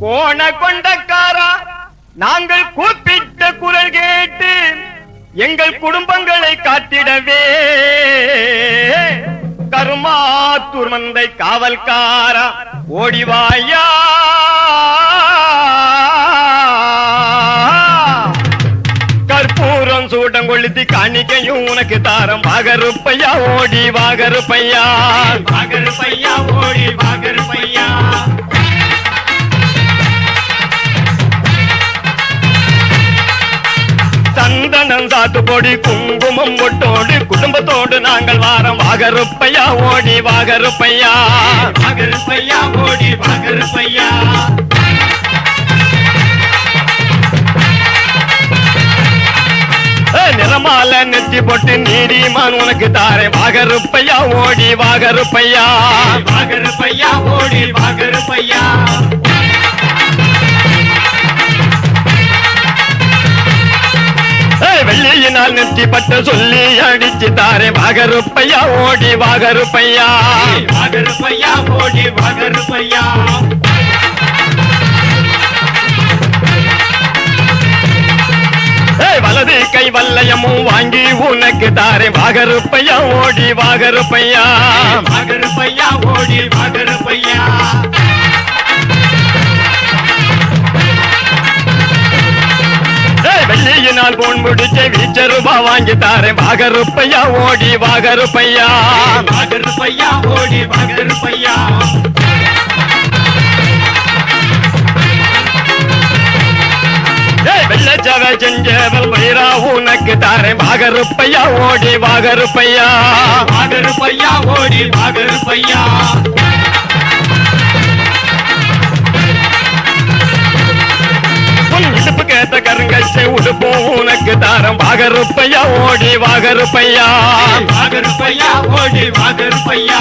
கோண கொண்டக்காரா நாங்கள் கூப்பிட்ட குரல் கேட்டு எங்கள் குடும்பங்களை காத்திடவே. கருமாத்தூர் மந்தை காவல்காரா ஓடிவாயா கற்பூரம் சூட்டம் கொளுத்தி காணிக்கையும் உனக்கு தாரம். பகருப்பையா ஓடி வாகருப்பையா. பகருப்பையா ஓடி வாகருப்பையா. சந்தனம் சாத்துப்பொடி குங்குமம் ஒட்டோடு குடும்பத்தோடு நாங்கள் வாரம். வாகருப்பையா ஓடி வாகருப்பையா. வாகருப்பையா ஓடி வாகருப்பையா. நிறமால நெத்தி போட்டு நீடிமான் உனக்கு தாரே வாகருப்பையா ஓடி வாகருப்பையா. வாகருப்பையா ஓடி வாகருப்பையா. வெள்ளியினால் நெத்தி பட்ட சொல்லி அடிச்சு தாரேன் வாகருப்பையா ஓடி வாகருப்பையா? வாகருப்பையா ஓடி வாகருப்பையா? வலது கை வல்லயமும் வாங்கி உனக்கு தாரேன் வாகருப்பையா ஓடி வாகருப்பையா? வாகருப்பையா ஓடி வாகருப்பையா? வெள்ளியினால் போன் முடிச்ச வீச்ச ரூபா வாங்கி தாரேன். வாகருப்பையா ஓடி வாகருப்பையா. வாகருப்பையா ஓடி வாகருப்பையா. வெள்ளச்சவ செஞ்சவள் வைரா உனக்கு தாரேன். வாகருப்பையா ஓடி வாகருப்பையா. வாகருப்பையா ஓடி வாகருப்பையா. உன் தாரம் வாகருப்பையா ஓடி வாகருப்பையா வாகருப்பையா ஓடி வாகருப்பையா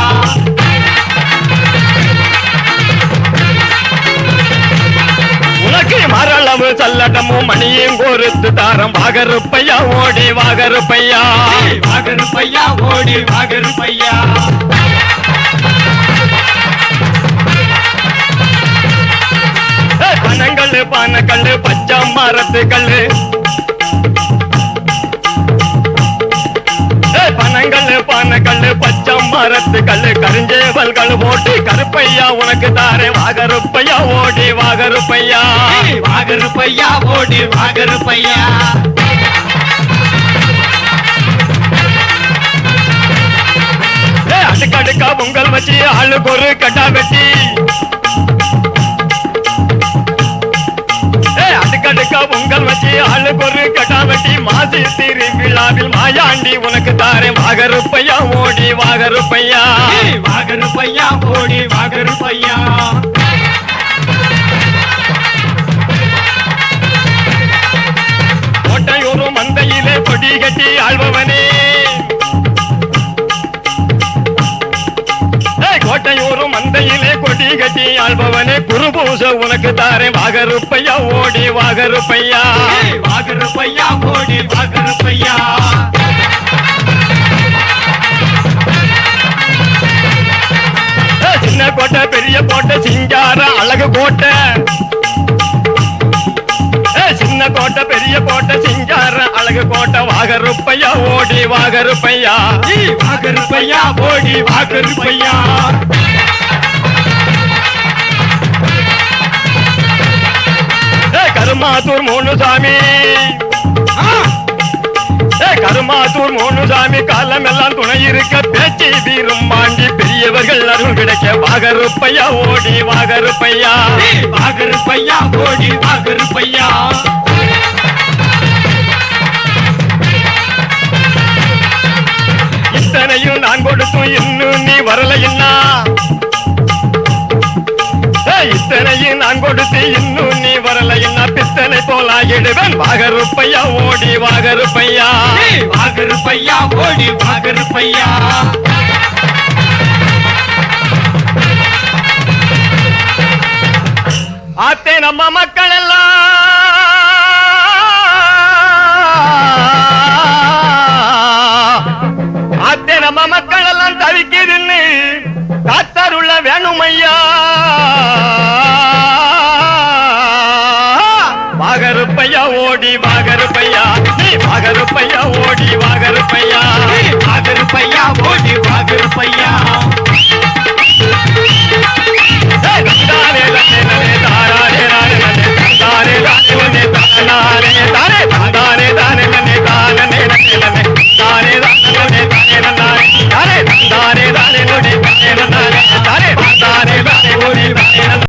உனக்கு மரளவு சல்லடமும் மணியும் கோருத்து தாரம். வாகருப்பையா ஓடி வாகருப்பையா வாகருப்பையா ஓடி வாகருப்பையா ஏய், பனங்கல்லு பானக்கல்லு பச்சை மரத்து மரத்து கல்லு கருஞ்சேவல்கள் போட்டு கருப்பையா உனக்கு தாரே வாகருப்பையா ஓடி வாகருப்பையா. வாகருப்பையா ஓடி வாகருப்பையா. அடுக்கடுக்கா பொங்கல் வச்சு ஆளுக்கு ஒரு கட்டா வெட்டி. அடுக்கடுக்கா பொங்கல் வச்சு ஆளுக்கு ஒரு கட்டா வெட்டி மாசி திரு விழாவில் மாயாண்டி உனக்கு தாரே வாகரு பையா ஓடி வாகரு பையா வாகரு பையா ஓடி வாகரு பையா கட்டி ஆள்பவனே குருபூச உனக்கு தாரே வாகருப்பையா ஓடி வாகருப்பையா. வாகருப்பையா ஓடி வாகருப்பையா. சின்ன கோட்டை பெரிய கோட்டை சிங்கார அழகு கோட்டை. சின்ன கோட்டை பெரிய கோட்டை சிங்கார அழகு கோட்டை. வாகருப்பையா ஓடி வாகருப்பையா. வாகருப்பையா ஓடி வாகருப்பையா. கருமாத்தூர் மூணு சாமி கருமாத்தூர் மூணு சாமி காலம் எல்லாம் துணை இருக்க பேச்சு வீரும் மாண்டி பெரியவர்கள் அருள் கிடைக்க வாகருப்பையா ஓடி வாகருப்பையா. வாகருப்பையா ஓடி வாகருப்பையா. இத்தனையும் நான் கொடுத்தும் இன்னும் நீ வரலைன்னா இத்தனையும் நான் கொடுத்து இன்னும் நீ வரலைன்னா பித்தனை போல ஆகிடுவேன் வாகருப்பையா ஓடி வாகருப்பையா. வாகருப்பையா ஓடி வாகருப்பையா. ஆத்தே நம்ம மக்கள் எல்லாம். ஓடி வாகருப்பையா நீ வாகருப்பையா